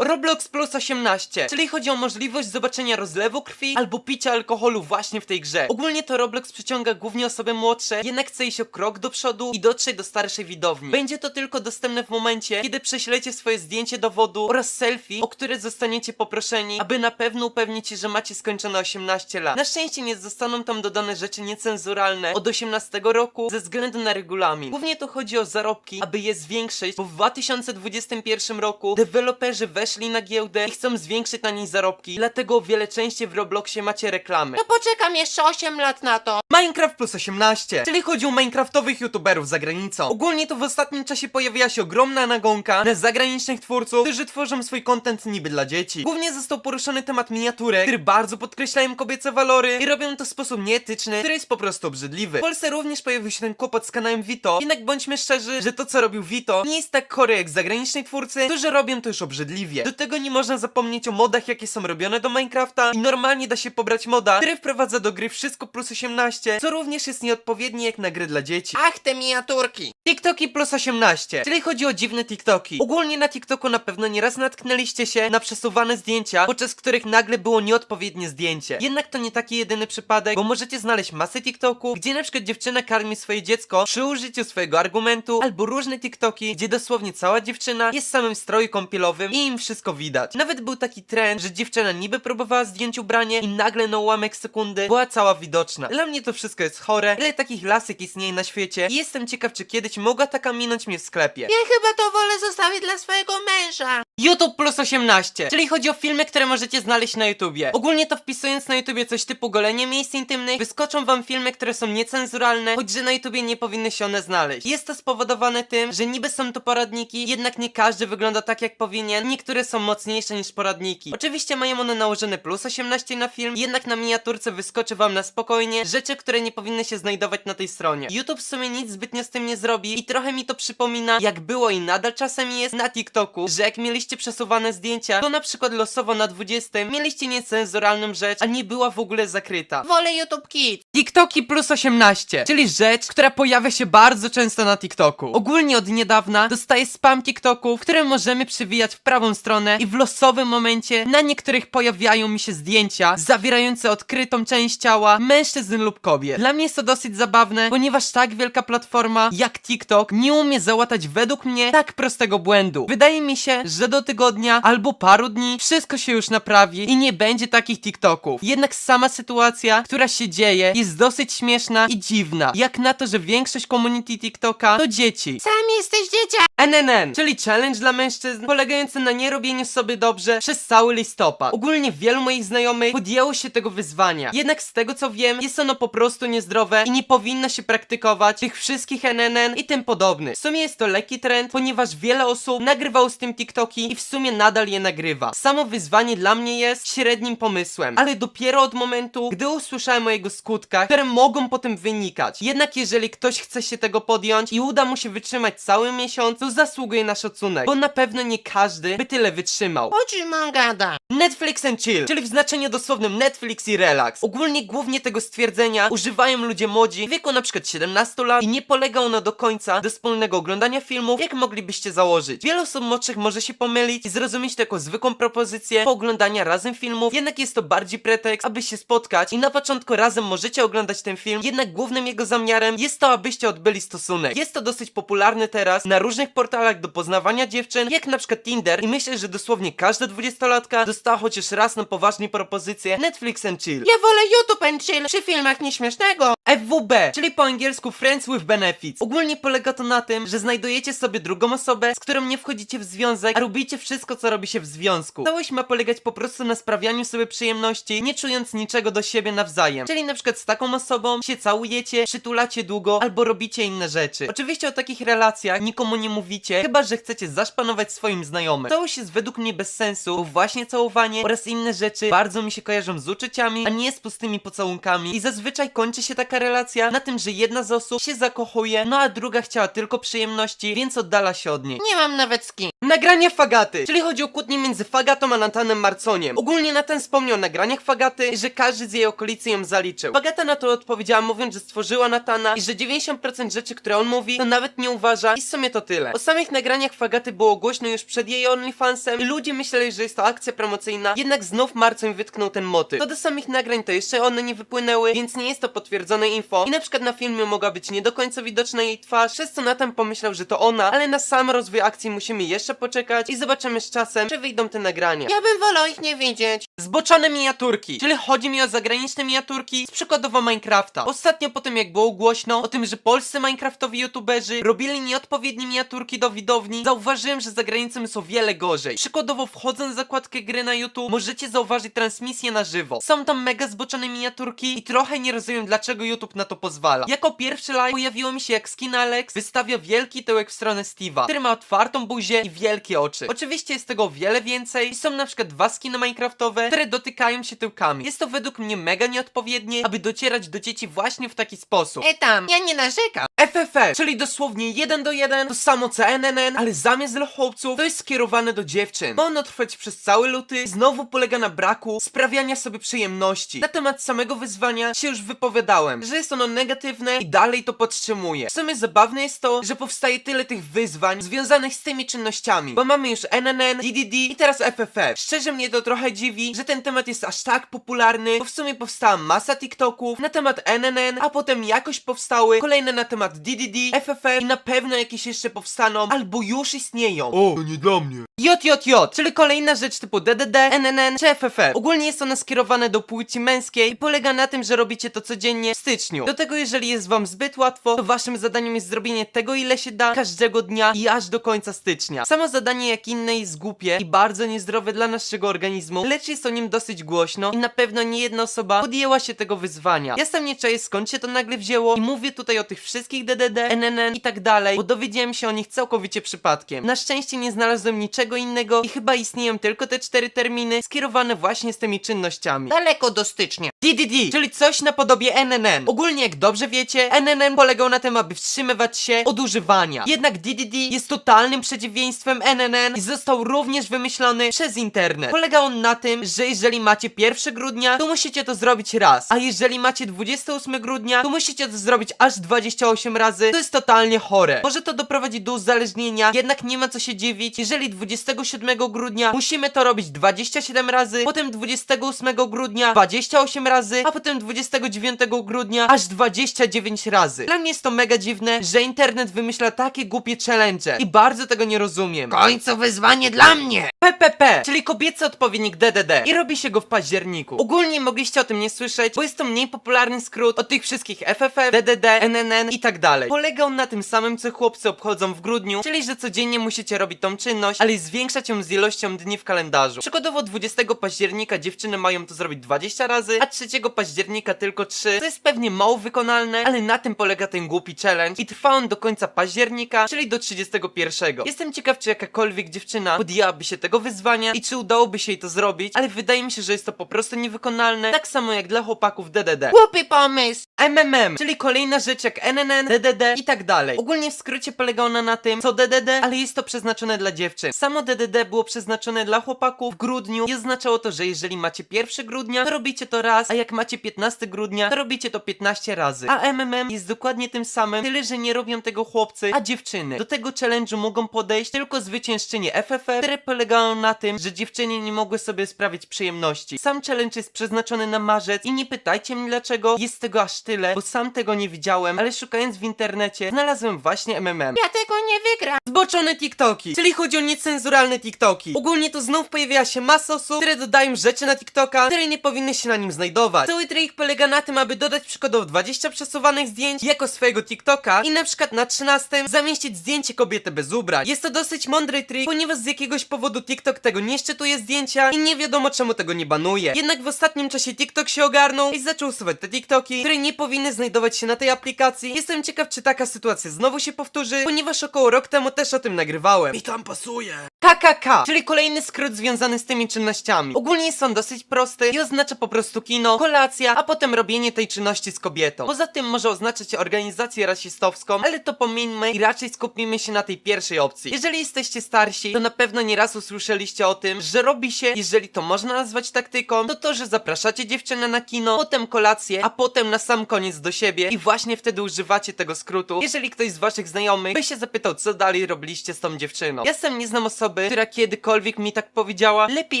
Roblox Plus 18, czyli chodzi o możliwość zobaczenia rozlewu krwi albo picia alkoholu właśnie w tej grze. Ogólnie to Roblox przyciąga głównie osoby młodsze, jednak chce iść o krok do przodu i dotrzeć do starszej widowni. Będzie to tylko dostępne w momencie, kiedy prześlecie swoje zdjęcie dowodu oraz selfie, o które zostaniecie poproszeni, aby na pewno upewnić się, że macie skończone 18 lat. Na szczęście nie zostaną tam dodane rzeczy niecenzuralne od 18 roku ze względu na regulamin. Głównie to chodzi o zarobki, aby je zwiększyć, bo w 2021 roku deweloperzy weszli na giełdę i chcą zwiększyć na niej zarobki, dlatego wiele częściej w Robloxie macie reklamy. To poczekam jeszcze 8 lat na to. Minecraft plus 18, czyli chodzi o minecraftowych youtuberów za granicą. Ogólnie to w ostatnim czasie pojawiła się ogromna nagonka na zagranicznych twórców, którzy tworzą swój content niby dla dzieci. Głównie został poruszony temat miniaturek, które bardzo podkreślają kobiece walory i robią to w sposób nieetyczny, który jest po prostu obrzydliwy. W Polsce również pojawił się ten kłopot z kanałem Vito, jednak bądźmy szczerzy, że to co robił Vito nie jest tak chory jak zagraniczni twórcy, którzy robią to już obrzydliwie. Do tego nie można zapomnieć o modach, jakie są robione do Minecrafta i normalnie da się pobrać moda, który wprowadza do gry wszystko plus 18, co również jest nieodpowiednie jak na gry dla dzieci. Ach, te miniaturki. TikToki plus 18, czyli chodzi o dziwne TikToki. Ogólnie na TikToku na pewno nieraz natknęliście się na przesuwane zdjęcia, podczas których nagle było nieodpowiednie zdjęcie. Jednak to nie taki jedyny przypadek, bo możecie znaleźć masę TikToku, gdzie na przykład dziewczyna karmi swoje dziecko przy użyciu swojego argumentu, albo różne TikToki, gdzie dosłownie cała dziewczyna jest w samym stroju kąpielowym i im wszystko widać. Nawet był taki trend, że dziewczyna niby próbowała zdjąć ubranie i nagle na ułamek sekundy była cała widoczna. Dla mnie to wszystko jest chore, ile takich lasek istnieje na świecie i jestem ciekaw, czy kiedyś mogła taka minąć mnie w sklepie. Ja chyba to wolę zostawić dla swojego męża. YouTube plus 18, czyli chodzi o filmy, które możecie znaleźć na YouTubie. Ogólnie to wpisując na YouTubie coś typu golenie miejsc intymnych, wyskoczą wam filmy, które są niecenzuralne, choć że na YouTubie nie powinny się one znaleźć. Jest to spowodowane tym, że niby są to poradniki, jednak nie każdy wygląda tak jak powinien, niektóre są mocniejsze niż poradniki. Oczywiście mają one nałożone plus 18 na film, jednak na miniaturce wyskoczy wam na spokojnie rzeczy, które nie powinny się znajdować na tej stronie. YouTube w sumie nic zbytnio z tym nie zrobi i trochę mi to przypomina, jak było i nadal czasem jest na TikToku, że jak mieliście przesuwane zdjęcia, to na przykład losowo na 20 mieliście niecenzuralną rzecz, a nie była w ogóle zakryta. Wolę YouTube Kids. TikToki plus 18, czyli rzecz, która pojawia się bardzo często na TikToku. Ogólnie od niedawna dostaję spam TikToków, które możemy przewijać w prawą stronę i w losowym momencie na niektórych pojawiają mi się zdjęcia zawierające odkrytą część ciała mężczyzn lub kobiet. Dla mnie jest to dosyć zabawne, ponieważ tak wielka platforma jak TikTok nie umie załatać według mnie tak prostego błędu. Wydaje mi się, że do tygodnia albo paru dni wszystko się już naprawi i nie będzie takich TikToków. Jednak sama sytuacja, która się dzieje, jest dosyć śmieszna i dziwna. Jak na to, że większość community TikToka to dzieci. Sam jesteś dzieciak. NNN, czyli challenge dla mężczyzn polegający na nierobieniu sobie dobrze przez cały listopad. Ogólnie wielu moich znajomych podjęło się tego wyzwania. Jednak z tego co wiem, jest ono po prostu niezdrowe i nie powinno się praktykować tych wszystkich NNN i tym podobnych. W sumie jest to lekki trend, ponieważ wiele osób nagrywało z tym TikToki i w sumie nadal je nagrywa. Samo wyzwanie dla mnie jest średnim pomysłem, ale dopiero od momentu, gdy usłyszałem o jego skutkach, które mogą potem wynikać. Jednak jeżeli ktoś chce się tego podjąć i uda mu się wytrzymać cały miesiąc, to zasługuje na szacunek, bo na pewno nie każdy by tyle wytrzymał. O czym on gada? Netflix and chill, czyli w znaczeniu dosłownym Netflix i relax. Ogólnie głównie tego stwierdzenia używają ludzie młodzi w wieku na przykład 17 lat i nie polega ono do końca do wspólnego oglądania filmów, jak moglibyście założyć. Wiele osób młodszych może się pomylić i zrozumieć to jako zwykłą propozycję pooglądania razem filmów, jednak jest to bardziej pretekst, aby się spotkać i na początku razem możecie oglądać ten film, jednak głównym jego zamiarem jest to, abyście odbyli stosunek. Jest to dosyć popularne teraz na różnych portalach do poznawania dziewczyn, jak na przykład Tinder i myślę, że dosłownie każda dwudziestolatka dostała chociaż raz na poważnie propozycję Netflix and Chill. Ja wolę YouTube and chill przy filmach nieśmiesznego. FWB, czyli po angielsku Friends with Benefits. Ogólnie polega to na tym, że znajdujecie sobie drugą osobę, z którą nie wchodzicie w związek, a robicie wszystko, co robi się w związku. Całość ma polegać po prostu na sprawianiu sobie przyjemności, nie czując niczego do siebie nawzajem. Czyli na przykład z taką osobą się całujecie, przytulacie długo, albo robicie inne rzeczy. Oczywiście o takich relacjach nikomu nie mówicie, chyba że chcecie zaszpanować swoim znajomym. Całość jest według mnie bez sensu, bo właśnie całowanie oraz inne rzeczy bardzo mi się kojarzą z uczuciami, a nie z pustymi pocałunkami. I zazwyczaj kończy się taka relacja na tym, że jedna z osób się zakochuje, no a druga chciała tylko przyjemności, więc oddala się od niej. Nie mam nawet z kim. Nagrania Fagaty, czyli chodzi o kłótnię między Fagatą a Natanem Marconiem. Ogólnie Natan wspomniał o nagraniach Fagaty, że każdy z jej okolicy ją zaliczył. Fagata na to odpowiedziała mówiąc, że stworzyła Natana i że 90% rzeczy, które on mówi, to nawet nie uważa i w sumie to tyle. O samych nagraniach Fagaty było głośno już przed jej OnlyFansem i ludzie myśleli, że jest to akcja promocyjna, jednak znów Marcon wytknął ten motyw. To do samych nagrań to jeszcze one nie wypłynęły, więc nie jest to potwierdzone info i na przykład na filmie mogła być nie do końca widoczna jej twarz, przez co Natan pomyślał, że to ona, ale na sam rozwój akcji musimy jeszcze poczekać i zobaczymy z czasem, czy wyjdą te nagrania. Ja bym wolał ich nie widzieć. Zboczone miniaturki, czyli chodzi mi o zagraniczne miniaturki z przykładowo Minecrafta. Ostatnio po tym jak było głośno o tym, że polscy Minecraftowi youtuberzy robili nieodpowiednie miniaturki do widowni, zauważyłem, że za granicą jest o wiele gorzej. Przykładowo wchodząc w zakładkę gry na YouTube, możecie zauważyć transmisję na żywo. Są tam mega zboczone miniaturki i trochę nie rozumiem dlaczego YouTube na to pozwala. Jako pierwszy live pojawiło mi się jak skin Alex wystawia wielki tyłek w stronę Steve'a, który ma otwartą buzię i wielkie oczy. Oczywiście jest tego o wiele więcej i są na przykład dwa skiny Minecraftowe, które dotykają się tyłkami. Jest to według mnie mega nieodpowiednie, aby docierać do dzieci właśnie w taki sposób. E tam, ja nie narzekam. FFF, czyli dosłownie 1 do 1, to samo co NNN, ale zamiast dla chłopców, to jest skierowane do dziewczyn. Ma ono trwać przez cały luty, znowu polega na braku sprawiania sobie przyjemności. Na temat samego wyzwania się już wypowiadałem, że jest ono negatywne i dalej to podtrzymuję. W sumie zabawne jest to, że powstaje tyle tych wyzwań związanych z tymi czynnościami, bo mamy już NNN, DDD i teraz FFF. Szczerze mnie to trochę dziwi, że ten temat jest aż tak popularny, bo w sumie powstała masa TikToków na temat NNN, a potem jakoś powstały kolejne na temat DDD, FFF i na pewno jakieś jeszcze powstaną, albo już istnieją. O, to nie dla mnie. JJJ, czyli kolejna rzecz typu DDD, NNN czy FFF. Ogólnie jest ona skierowane do płci męskiej i polega na tym, że robicie to codziennie w styczniu. Do tego jeżeli jest wam zbyt łatwo, to waszym zadaniem jest zrobienie tego ile się da każdego dnia i aż do końca stycznia. Samo zadanie jak inne jest głupie i bardzo niezdrowe dla naszego organizmu, lecz jest o nim dosyć głośno i na pewno nie jedna osoba podjęła się tego wyzwania. Ja sam nie czaję skąd się to nagle wzięło i mówię tutaj o tych wszystkich DDD, NNN i tak dalej, bo dowiedziałem się o nich całkowicie przypadkiem. Na szczęście nie znalazłem niczego innego i chyba istnieją tylko te cztery terminy skierowane właśnie z tymi czynnościami. Daleko do stycznia. DDD, czyli coś na podobie NNN. Ogólnie jak dobrze wiecie, NNN polegał na tym, aby wstrzymywać się od używania. Jednak DDD jest totalnym przeciwieństwem NNN i został również wymyślony przez internet. Polega on na tym, że jeżeli macie 1 grudnia, to musicie to zrobić raz, a jeżeli macie 28 grudnia, to musicie to zrobić aż 28 razy. To jest totalnie chore. Może to doprowadzić do uzależnienia, jednak nie ma co się dziwić, jeżeli 27 grudnia musimy to robić 27 razy, potem 28 grudnia 28 razy, a potem 29 grudnia aż 29 razy. Dla mnie jest to mega dziwne, że internet wymyśla takie głupie challenge i bardzo tego nie rozumiem. Końcu wyzwanie dla mnie. PPP, czyli kobiecy odpowiednik DDD i robi się go w październiku. Ogólnie mogliście o tym nie słyszeć, bo jest to mniej popularny skrót od tych wszystkich FFF, DDD, NNN i tak dalej. Polega on na tym samym, co chłopcy obchodzą w grudniu, czyli że codziennie musicie robić tą czynność, ale zwiększać ją z ilością dni w kalendarzu. Przykładowo 20 października dziewczyny mają to zrobić 20 razy, a 3 października tylko 3. To jest pewnie mało wykonalne, ale na tym polega ten głupi challenge i trwa on do końca października, czyli do 31. Jestem ciekaw, czy jakakolwiek dziewczyna podjęłaby się tego wyzwania i czy udałoby się jej to zrobić, ale wydaje mi się, że jest to po prostu niewykonalne, tak samo jak dla chłopaków DDD. Głupi pomysł. MMM, czyli kolejna rzecz jak NNN, DDD i tak dalej. Ogólnie w skrócie polega ona na tym, co DDD, ale jest to przeznaczone dla dziewczyn. Samo DDD było przeznaczone dla chłopaków w grudniu i oznaczało to, że jeżeli macie 1 grudnia, to robicie to raz, a jak macie 15 grudnia, to robicie to 15 razy. A MMM jest dokładnie tym samym, tyle że nie robią tego chłopcy, a dziewczyny. Do tego challenge'u mogą podejść tylko zwyciężczynie FFF, które polegają na tym, że dziewczyny nie mogły sobie sprawić przyjemności. Sam challenge jest przeznaczony na marzec i nie pytajcie mnie dlaczego, jest tego aż tyle, bo sam tego nie widziałem, ale szukając w internecie, znalazłem właśnie MMM. Ja tego nie wygram. Zboczone TikToki, czyli chodzi o niecenzuralne TikToki. Ogólnie to znów pojawia się masa osób, które dodają rzeczy na TikToka, które nie powinny się na nim znajdować. Cały trik polega na tym, aby dodać przykładowo 20 przesuwanych zdjęć jako swojego TikToka i na przykład na 13 zamieścić zdjęcie kobiety bez ubrań. Jest to dosyć mądry trik, ponieważ z jakiegoś powodu TikTok tego nie szczytuje zdjęcia i nie wiadomo czemu tego nie banuje. Jednak w ostatnim czasie TikTok się ogarnął i zaczął usuwać te TikToki, które nie powinny znajdować się na tej aplikacji. Jestem ciekaw, czy taka sytuacja znowu się powtórzy, ponieważ około rok temu też o tym nagrywałem. Mi tam pasuje. KKK, czyli kolejny skrót związany z tymi czynnościami. Ogólnie on dosyć prosty i oznacza po prostu kino, kolacja, a potem robienie tej czynności z kobietą. Poza tym może oznaczać organizację rasistowską, ale to pomieńmy i raczej skupimy się na tej pierwszej opcji. Jeżeli jesteście starsi, to na pewno nieraz usłyszeliście o tym, że robi się, jeżeli to można nazwać taktyką, to to, że zapraszacie dziewczynę na kino, potem kolację, a potem na sam koniec do siebie i właśnie wtedy używacie tego skrótu. Jeżeli ktoś z waszych znajomych by się zapytał, co dalej robiliście z tą dziewczyną. Ja sam nie znam osoby, która kiedykolwiek mi tak powiedziała. Lepiej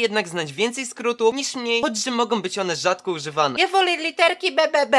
jednak znać więcej skrótów niż mniej, choć że mogą być one rzadko używane. Ja wolę literki BBB.